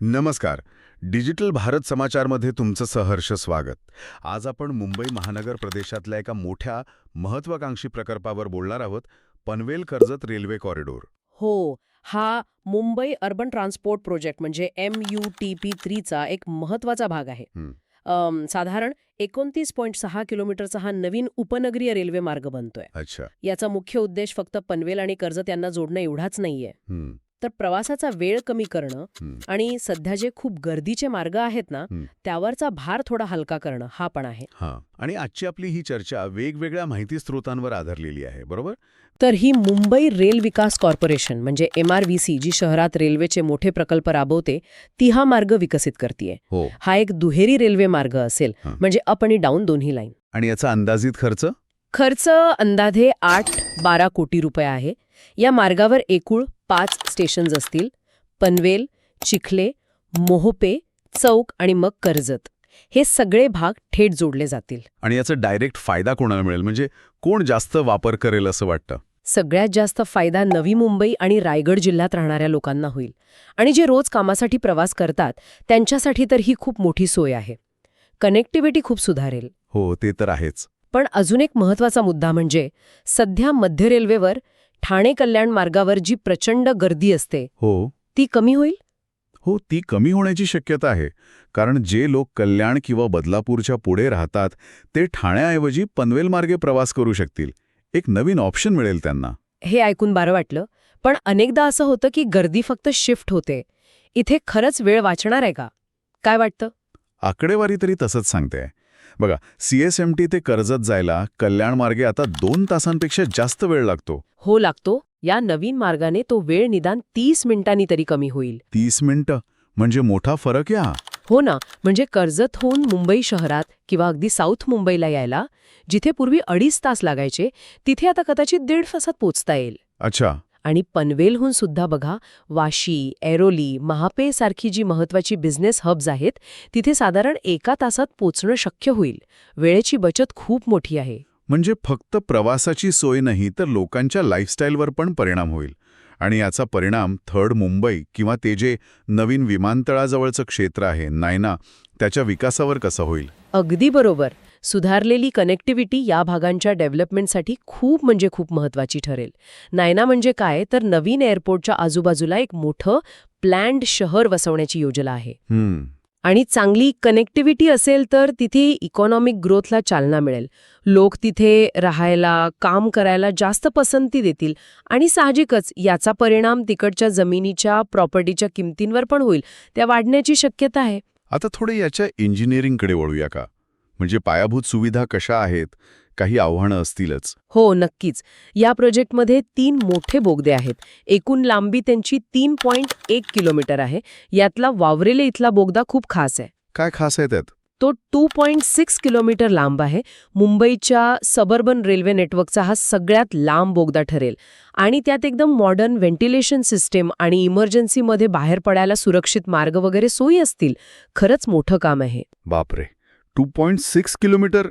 नमस्कार. डिजिटल भारत समाचारमध्ये तुमचं सहर्ष स्वागत. आज आपण मुंबई महानगर प्रदेशातल्या एका मोठ्या महत्वाकांक्षी प्रकल्पावर बोलणार आहोत पनवेल कर्जत रेल्वे कॉरिडोर. हो हा मुंबई अर्बन ट्रान्सपोर्ट प्रोजेक्ट म्हणजे एम यू टी पी थ्रीचा एक महत्त्वाचा भाग आहे. अम, साधारण एकोणतीस पॉईंट सहा किलोमीटरचा हा नवीन उपनगरीय रेल्वे मार्ग बनतोय. अच्छा. याचा मुख्य उद्देश फक्त पनवेल आणि कर्जत यांना जोडणं एवढाच नाहीये. तर प्रवासाचा वेळ कमी करणं. आणि सध्या जे खूप गर्दीचे मार्ग आहेत ना. त्यावरचा भार थोडा हलका करणं हा पण आहे. हां. आणि आजची आपली ही चर्चा वेगवेगळ्या माहिती स्रोतांवर आधारलेली आहे बरोबर? तर ही मुंबई रेल विकास कॉर्पोरेशन म्हणजे एम आर व्ही सी जी शहरात रेल्वेचे मोठे प्रकल्प राबवते ती हा मार्ग विकसित करते हो. हा एक दुहेरी रेल्वे मार्ग असेल. म्हणजे अप आणि डाऊन दोन्ही लाईन. आणि याचा अंदाजित खर्च? खर्च अंदाजे आठ बारा कोटी रुपये आहे. या मार्गावर एकूण पाच स्टेशन्स असतील. पनवेल चिखले मोहोपे चौक आणि मग कर्जत. हे सगळे भाग थेट जोडले जातील. आणि याचा डायरेक्ट फायदा कोणाला मिळेल? म्हणजे कोण जास्त वापर करेल असं वाटतं? सगळ्यात जास्त फायदा नवी मुंबई आणि रायगड जिल्ह्यात राहणाऱ्या लोकांना होईल. आणि जे रोज कामासाठी प्रवास करतात त्यांच्यासाठी तर ही खूप मोठी सोय आहे. कनेक्टिव्हिटी खूप सुधारेल. हो ते तर आहेच. पण अजून एक महत्त्वाचा मुद्दा म्हणजे सध्या मध्य रेल्वेवर ठाणे कल्याण मार्गावर जी प्रचंड गर्दी असते हो. ती कमी होईल? हो ती कमी होण्याची शक्यता आहे. कारण जे लोक कल्याण किंवा बदलापूरच्या पुढे राहतात ते ठाण्याऐवजी पनवेल मार्गे प्रवास करू शकतील. एक नवीन ऑप्शन मिळेल त्यांना. हे ऐकून बरं वाटलं. पण अनेकदा असं होतं की गर्दी फक्त शिफ्ट होते. इथे खरंच वेळ वाचणार आहे का? काय वाटतं? आकडेवारी तरी तसंच सांगते. बघा सीएसएमटी ते कर्जत जायला कल्याण मार्गे आता दोन तासांपेक्षा जास्त वेळ लागतो. हो लागतो. या नवीन मार्गाने तो वेळ निदान तीस मिनिटांनी तरी कमी होईल. तीस मिनिटं? म्हणजे मोठा फरक या? हो ना. म्हणजे कर्जत होऊन मुंबई शहरात किंवा अगदी साऊथ मुंबईला यायला जिथे पूर्वी अडीच तास लागायचे तिथे आता कदाचित दीड तासात पोचता येईल. अच्छा. आणि पनवेलहून सुद्धा बघा वाशी ऐरोली महापे सारखी जी महत्वाची बिझनेस हब्स आहेत तिथे साधारण एका तासात पोचणं शक्य होईल. वेळेची बचत खूप मोठी आहे. म्हणजे फक्त प्रवासाची सोय नाही तर लोकांच्या लाईफस्टाईलवर पण परिणाम होईल. आणि याचा परिणाम थर्ड मुंबई किंवा ते जे नवीन विमानतळाजवळचं क्षेत्र आहे नायना त्याच्या विकासावर कसा होईल? अगदी बरोबर. सुधारलेली कनेक्टिव्हिटी या भागांच्या डेव्हलपमेंटसाठी खूप म्हणजे खूप महत्वाची ठरेल. नायना म्हणजे काय? तर नवीन एअरपोर्टच्या आजूबाजूला एक मोठं प्लॅन्ड शहर वसवण्याची योजना आहे. आणि चांगली कनेक्टिव्हिटी असेल तर तिथे इकॉनॉमिक ग्रोथला चालना मिळेल. लोक तिथे राहायला काम करायला जास्त पसंती देतील आणि साहजिकच याचा परिणाम तिकडच्या जमिनीच्या प्रॉपर्टीच्या किमतींवर पण होईल. त्या वाढण्याची शक्यता आहे. आता थोडे याच्या इंजिनिअरिंगकडे वळूया का? म्हणजे पायाभूत सुविधा कशा आहेत काही आव्हानं असतीलच. हो नक्कीच. या प्रोजेक्टमध्ये तीन मोठे बोगदे आहेत. एकूण लांबी त्यांची तीन पॉइंट एक किलोमीटर आहे. यातला वावरेले इथला बोगदा खूप खास आहे. काय खास आहे त्यात? तो टू पॉइंट सिक्स किलोमीटर लांब आहे. मुंबईच्या सबर्बन रेल्वे नेटवर्कचा हा सगळ्यात लांब बोगदा ठरेल. आणि त्यात एकदम मॉडर्न व्हेंटिलेशन सिस्टीम आणि इमर्जन्सीमध्ये बाहेर पडायला सुरक्षित मार्ग वगैरे सोयी असतील. खरंच मोठं काम आहे. बापरे. Two point six kilometre.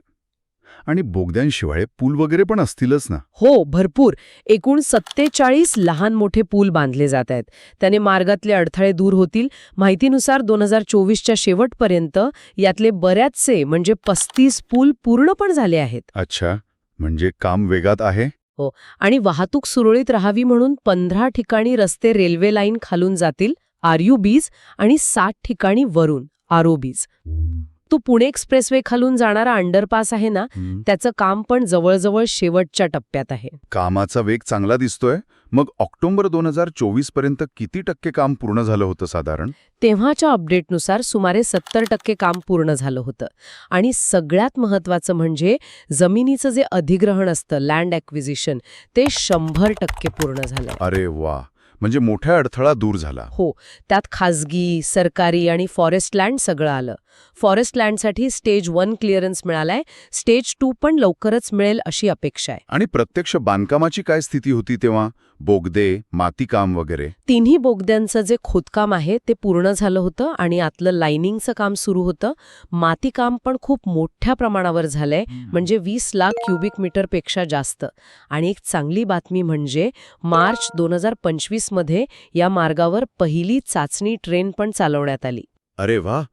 आणि बोगद्यांशिवाय पूल वगैरे पण असतीलच ना. हो भरपूर. एकूण सत्तेचाळीस लहान मोठे पूल बांधले जात आहेत. त्याने मार्गातले अडथळे दूर होतील. माहितीनुसार दोन हजार चोवीसच्या शेवटपर्यंत यातले बऱ्याचसे म्हणजे पस्तीस पूल पूर्ण पण झाले आहेत. अच्छा म्हणजे काम वेगात आहे? आणि वाहतूक सुरळीत राहावी म्हणून पंधरा ठिकाणी रस्ते रेल्वे लाईन खालून जातील. आरयूबीज आणि साठ ठिकाणी वरून. आरओबीज तो पुणे एक्सप्रेसवे खालून जाणारा अंडरपास आहे ना. त्याचं काम पण जवळजवळ शेवटच्या टप्प्यात आहे. कामाचा वेग चांगला दिसतोय. मग ऑक्टोबर दोन हजार चोवीसपर्यंत किती टक्के काम पूर्ण झालं होतं साधारण? तेव्हाच्या अपडेटनुसार सुमारे सत्तर टक्के काम पूर्ण झालं होतं. आणि सगळ्यात महत्वाचं म्हणजे जमिनीचं जे अधिग्रहण असतं लँड ॲक्विजिशन ते शंभर टक्के पूर्ण झालं. अरे वा! म्हणजे मोठा अडथळा दूर झाला. हो त्यात खाजगी सरकारी आणि फॉरेस्ट लँड सगळं आलं. फॉरेस्ट लँडसाठी स्टेज वन क्लिअरन्स मिळालाय. स्टेज टू पण लवकरच मिळेल अशी अपेक्षा आहे. आणि प्रत्यक्ष बांधकामाची काय स्थिती होती तेव्हा? बोगदे मातीकाम वगैरे? तिन्ही बोगद्यांचं जे खोदकाम आहे ते पूर्ण झालं होतं आणि आतलं लाइनिंगचं काम सुरू होतं. मातीकाम पण खूप मोठ्या प्रमाणावर झालंय. म्हणजे वीस लाख क्युबिक मीटरपेक्षा जास्त. आणि एक चांगली बातमी म्हणजे मार्च दोन हजार पंचवीसमध्ये या मार्गावर पहिली चाचणी ट्रेन पण चालवण्यात आली. अरे वा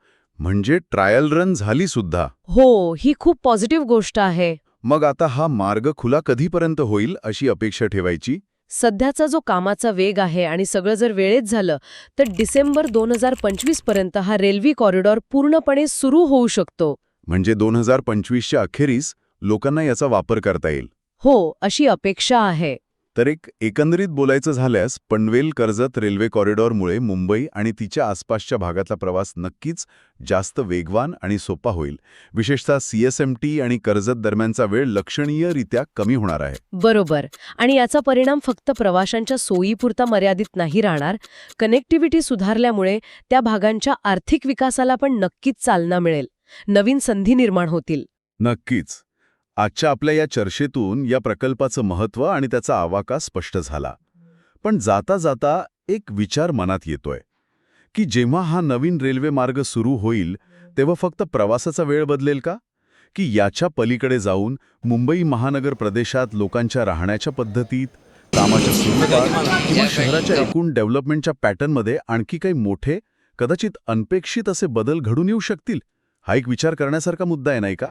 म्हणजे ट्रायल रन झाली सुद्धा. हो ही खूप पॉझिटिव्ह गोष्ट आहे. मग आता हा मार्ग खुला कधीपर्यंत होईल अशी अपेक्षा ठेवायची? सध्याचा जो कामाचा वेग आहे आणि सगळं जर वेळेत झालं तर डिसेंबर दोन हजार पंचवीसपर्यंत हा रेल्वे कॉरिडॉर पूर्णपणे सुरू होऊ शकतो. म्हणजे दोन हजार पंचवीसच्या अखेरीस लोकांना याचा वापर करता येईल. हो अशी अपेक्षा आहे. तर एक एकंदरीत बोलायचं झाल्यास पनवेल कर्जत रेल्वे कॉरिडॉरमुळे मुंबई आणि तिच्या आसपासच्या भागातला प्रवास नक्कीच जास्त वेगवान आणि सोपा होईल. विशेषतः सीएसएमटी आणि कर्जत दरम्यानचा वेळ लक्षणीयरित्या कमी होणार आहे. बरोबर. आणि याचा परिणाम फक्त प्रवाशांच्या सोयीपुरता मर्यादित नाही राहणार. कनेक्टिव्हिटी सुधारल्यामुळे त्या भागांच्या आर्थिक विकासाला पण नक्कीच चालना मिळेल. नवीन संधी निर्माण होतील. नक्कीच. आजच्या आपल्या या चर्चेतून या प्रकल्पाचं महत्त्व आणि त्याचा आवाका स्पष्ट झाला. पण जाता जाता एक विचार मनात येतोय की जेव्हा हा नवीन रेल्वे मार्ग सुरू होईल तेव्हा फक्त प्रवासाचा वेळ बदलेल का? की याच्या पलीकडे जाऊन मुंबई महानगर प्रदेशात लोकांच्या राहण्याच्या पद्धतीत कामाच्या स्वरूपात किंवा शहराच्या एकूण डेव्हलपमेंटच्या पॅटर्नमध्ये आणखी काही मोठे कदाचित अनपेक्षित असे बदल घडून येऊ शकतील? हा एक विचार करण्यासारखा मुद्दा आहे नाही का?